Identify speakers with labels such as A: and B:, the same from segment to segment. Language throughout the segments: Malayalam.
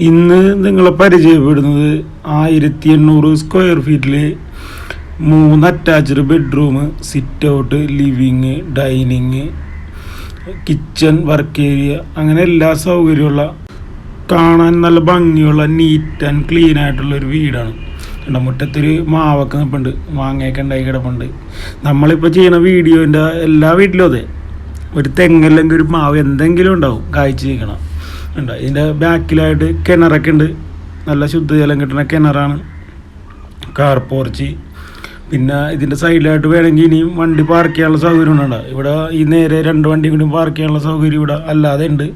A: ഇന്ന് നിങ്ങളെ പരിചയപ്പെടുന്നത് ആയിരത്തി എണ്ണൂറ് സ്ക്വയർ ഫീറ്റിൽ മൂന്ന് attached bedroom sit out living dining kitchen work area അങ്ങനെ എല്ലാ സൗകര്യമുള്ള കാണാൻ നല്ല ഭംഗിയുള്ള നീറ്റ് ആൻഡ് ക്ലീൻ ആയിട്ടുള്ള ഒരു വീടാണ്. കണ്ട മുറ്റത്തൊരു മാവൊക്കെ നിൽപ്പുണ്ട് മാങ്ങയൊക്കെ ഉണ്ടായി കിടപ്പുണ്ട്. നമ്മളിപ്പോൾ ചെയ്യുന്ന വീഡിയോന്റെ എല്ലാ വീട്ടിലും അതെ. ഒരു തെങ്ങല്ലെങ്കിൽ ഒരു മാവ് എന്തെങ്കിലും ഉണ്ടാവും. കായ്ച്ചു നിൽക്കണം. ഉണ്ട്. ഇതിന്റെ ബാക്കിലായിട്ട് കിണറൊക്കെ ഉണ്ട്. നല്ല ശുദ്ധജലം കിട്ടുന്ന കിണറാണ്. Car porch. പിന്നെ ഇതിന്റെ സൈഡിലായിട്ട് വേണമെങ്കിൽ ഇനിയും വണ്ടി പാർക്ക് ചെയ്യാനുള്ള സൗകര്യം ഉണ്ട്. ഇവിടെ ഈ നേരെ രണ്ട് വണ്ടി കൂടി പാർക്ക് ചെയ്യാനുള്ള സൗകര്യം ഇവിടെ അല്ലാതെ ഉണ്ട്.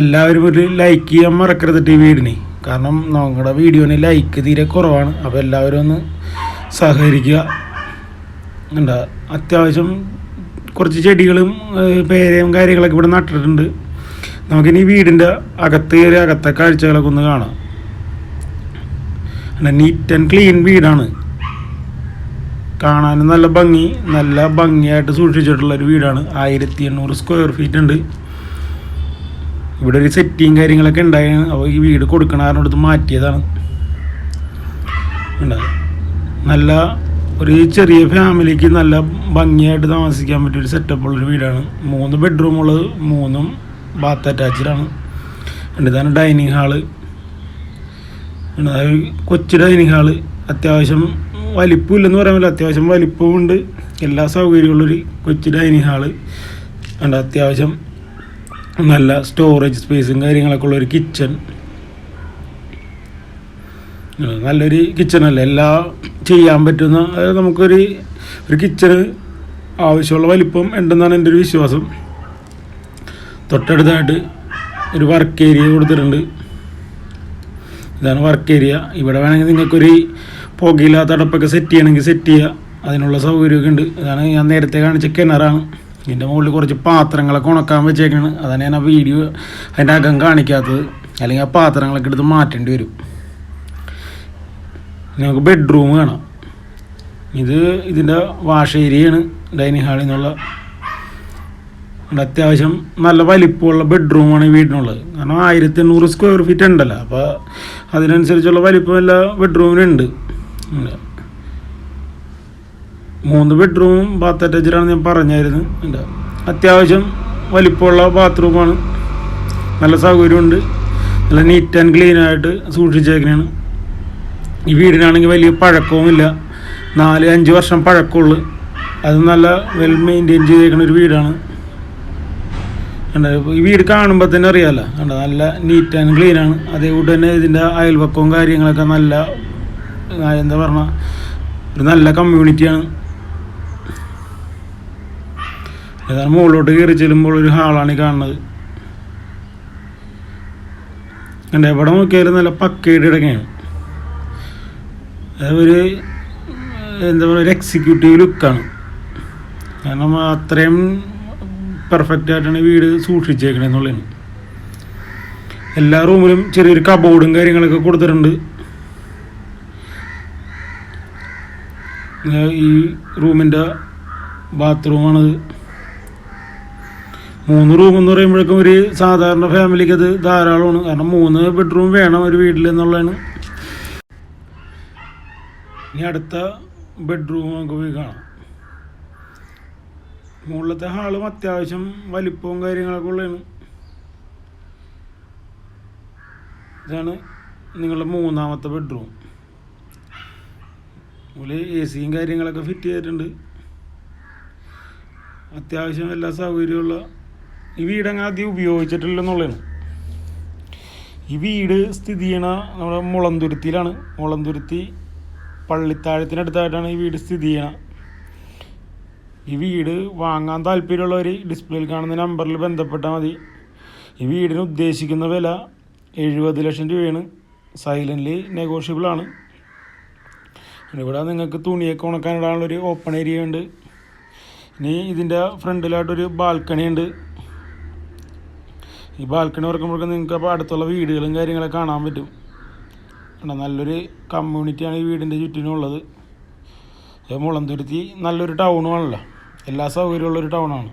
A: എല്ലാവരും ഒരു ലൈക്ക് ചെയ്യാൻ മറക്കരുത് ഈ വീടിന് കാരണം നമ്മുടെ വീഡിയോന് ലൈക്ക് തീരെ കുറവാണ്. അപ്പോൾ എല്ലാവരും ഒന്ന് സഹകരിക്കുക. എന്താ അത്യാവശ്യം കുറച്ച് ചെടികളും പേരയും കാര്യങ്ങളൊക്കെ ഇവിടെ നട്ടിട്ടുണ്ട്. നമുക്കിനി വീടിന്റെ അകത്ത് കയറി അകത്തെ കാഴ്ചകളൊക്കെ ഒന്ന് കാണാം. നീറ്റ് ആൻഡ് ക്ലീൻ വീടാണ്. കാണാനും നല്ല ഭംഗി നല്ല ഭംഗിയായിട്ട് സൂക്ഷിച്ചിട്ടുള്ള ഒരു വീടാണ്. ആയിരത്തി എണ്ണൂറ് സ്ക്വയർ ഫീറ്റ് ഉണ്ട്. ഇവിടെ ഒരു സെറ്റിയും കാര്യങ്ങളൊക്കെ ഉണ്ടായി. അപ്പോൾ ഈ വീട് കൊടുക്കണ കാരണം എടുത്ത് മാറ്റിയതാണ്. നല്ല ഒരു ചെറിയ ഫാമിലിക്ക് നല്ല ഭംഗിയായിട്ട് താമസിക്കാൻ പറ്റിയ ഒരു സെറ്റപ്പ് ഉള്ളൊരു വീടാണ്. മൂന്ന് ബെഡ്റൂമുള്ളത് മൂന്നും ബാത്ത് അറ്റാച്ച്ഡാണ് ഉണ്ട് ഇതാണ് ഡൈനിങ് ഹാൾ അതായത് അത് കൊച്ചു ഡൈനിങ് ഹാൾ അത്യാവശ്യം വലിപ്പമില്ലെന്ന് പറയാൻ പറ്റില്ല. അത്യാവശ്യം വലിപ്പമുണ്ട് എല്ലാ സൗകര്യമുള്ളൊരു കൊച്ചു ഡൈനിങ് ഹാൾ ഉണ്ട് അത്യാവശ്യം നല്ല സ്റ്റോറേജ് സ്പേസും കാര്യങ്ങളൊക്കെ ഉള്ളൊരു കിച്ചൺ നല്ലൊരു കിച്ചണല്ലേ എല്ലാം ചെയ്യാൻ പറ്റുന്ന നമുക്കൊരു ഒരു കിച്ചണ് ആവശ്യമുള്ള വലിപ്പം ഉണ്ടെന്നാണ് എന്റെ ഒരു വിശ്വാസം. തൊട്ടടുത്തായിട്ട് ഒരു വർക്ക് ഏരിയ കൊടുത്തിട്ടുണ്ട്. ഇതാണ് വർക്ക് ഏരിയ ഇവിടെ വേണമെങ്കിൽ നിങ്ങൾക്കൊരു പുകയില്ലാത്ത അടപ്പൊക്കെ സെറ്റ് ചെയ്യണമെങ്കിൽ സെറ്റ് ചെയ്യുക അതിനുള്ള സൗകര്യമൊക്കെ ഉണ്ട്. ഇതാണ് ഞാൻ നേരത്തെ കാണിച്ച കിണറാണ്. ഇതിന്റെ മുകളിൽ കുറച്ച് പാത്രങ്ങളൊക്കെ ഉണക്കാൻ വെച്ചേക്കാണ്. അതാണ് ഞാൻ ആ വീഡിയോ അതിന്റെ അകം കാണിക്കാത്തത്. അല്ലെങ്കിൽ ആ പാത്രങ്ങളൊക്കെ എടുത്ത് മാറ്റേണ്ടി വരും. നമുക്ക് ബെഡ്റൂം കാണാം ഇത് ഇതിന്റെ വാഷ് ഏരിയയാണ് ഡൈനിങ് ഹാളിൽ നിന്നുള്ള അത്യാവശ്യം നല്ല വലിപ്പമുള്ള ബെഡ്റൂമാണ് ഈ വീടിനുള്ളത്. കാരണം ആയിരത്തി എണ്ണൂറ് സ്ക്വയർ ഫീറ്റ് ഉണ്ടല്ലോ. അപ്പോൾ അതിനനുസരിച്ചുള്ള വലിപ്പം എല്ലാ ബെഡ്റൂമിനുണ്ട്. മൂന്ന് ബെഡ്റൂമും ബാത്ത് അറ്റാച്ചഡാണ് ഞാൻ പറഞ്ഞായിരുന്നു. എന്റെ അത്യാവശ്യം വലിപ്പമുള്ള ബാത്റൂമാണ് നല്ല സൗകര്യമുണ്ട്. നല്ല നീറ്റ് ആൻഡ് ക്ലീൻ ആയിട്ട് സൂക്ഷിച്ചേക്കണാണ്. ഈ വീടിനാണെങ്കിൽ വലിയ പഴക്കവുമില്ല. നാല് അഞ്ച് വർഷം പഴക്കമുള്ളു. അത് നല്ല വെൽ മെയിന്റെയിൻ ചെയ്തേക്കുന്ന ഒരു വീടാണ്. വീട് കാണുമ്പോൾ തന്നെ അറിയാമല്ലോ കണ്ടോ നല്ല നീറ്റ് ആൻഡ് ക്ലീൻ ആണ്. അതേകൂട്ട് തന്നെ ഇതിന്റെ അയൽപക്കവും കാര്യങ്ങളൊക്കെ നല്ല എന്താ പറഞ്ഞ ഒരു നല്ല കമ്മ്യൂണിറ്റിയാണ് ഏതാണ് മുകളിലോട്ട് കയറി ചെല്ലുമ്പോൾ ഒരു ഹാളാണ് ഈ കാണുന്നത്. കണ്ടേ എവിടെ നോക്കിയാലും നല്ല പക്കയുടെ ഇടങ്ങയാണ് അതൊരു എന്താ പറയുക ഒരു എക്സിക്യൂട്ടീവ് ലുക്കാണ് കാരണം അത്രയും പെർഫെക്റ്റ് ആയിട്ടാണ് വീട് സൂക്ഷിച്ചേക്കണത് എന്നുള്ളതാണ് എല്ലാ റൂമിലും ചെറിയൊരു കബോർഡും കാര്യങ്ങളൊക്കെ കൊടുത്തിട്ടുണ്ട്. ഈ റൂമിന്റെ ബാത്റൂമാണത് മൂന്ന് റൂം എന്ന് പറയുമ്പോഴേക്കും ഒരു സാധാരണ ഫാമിലിക്ക് അത് ധാരാളമാണ്. കാരണം മൂന്ന് ബെഡ്റൂം വേണം ഒരു വീട്ടിൽ എന്നുള്ളതാണ്. ഇനി അടുത്ത ബെഡ്റൂം നമുക്ക് പോയി കാണാം. മുകളിലത്തെ ഹാളും അത്യാവശ്യം വലിപ്പവും കാര്യങ്ങളൊക്കെ ഉള്ളതാണ്. ഇതാണ് നിങ്ങളുടെ മൂന്നാമത്തെ ബെഡ്റൂം മുകളിൽ എ സിയും കാര്യങ്ങളൊക്കെ ഫിറ്റ് ചെയ്തിട്ടുണ്ട്. അത്യാവശ്യം എല്ലാ സൗകര്യമുള്ള ഈ വീട് അങ്ങ് ആദ്യം ഉപയോഗിച്ചിട്ടില്ലെന്നുള്ളതാണ് ഈ വീട് സ്ഥിതി ചെയ്യണ നമ്മുടെ മുളന്തുരുത്തിയിലാണ്. മുളന്തുരുത്തി പള്ളിത്താഴത്തിനടുത്തായിട്ടാണ് ഈ വീട് സ്ഥിതി ചെയ്യണത് ഈ വീട് വാങ്ങാൻ താല്പര്യമുള്ളവർ ഡിസ്പ്ലേയിൽ കാണുന്ന നമ്പറിൽ ബന്ധപ്പെട്ടാൽ മതി. ഈ വീടിന് ഉദ്ദേശിക്കുന്ന വില എഴുപത് ലക്ഷം രൂപയാണ്. സൈലന്റ്ലി നെഗോഷ്യബിളാണ് ഇവിടെ നിങ്ങൾക്ക് തുണിയൊക്കെ ഉണക്കാനിടാനുള്ളൊരു ഓപ്പൺ ഏരിയ ഉണ്ട്. ഇനി ഇതിന്റെ ഫ്രണ്ടിലായിട്ടൊരു ബാൽക്കണി ഉണ്ട്. ഈ ബാൽക്കണി ഉറക്കുമ്പോഴൊക്കെ നിങ്ങൾക്ക് അപ്പോൾ അടുത്തുള്ള വീടുകളും കാര്യങ്ങളൊക്കെ കാണാൻ പറ്റും. നല്ലൊരു കമ്മ്യൂണിറ്റിയാണ് ഈ വീടിന്റെ ചുറ്റിനുള്ളത് മുളന്തുരുത്തി നല്ലൊരു ടൗണുമാണല്ലോ. എല്ലാ സൗകര്യമുള്ളൊരു ടൗണാണ്.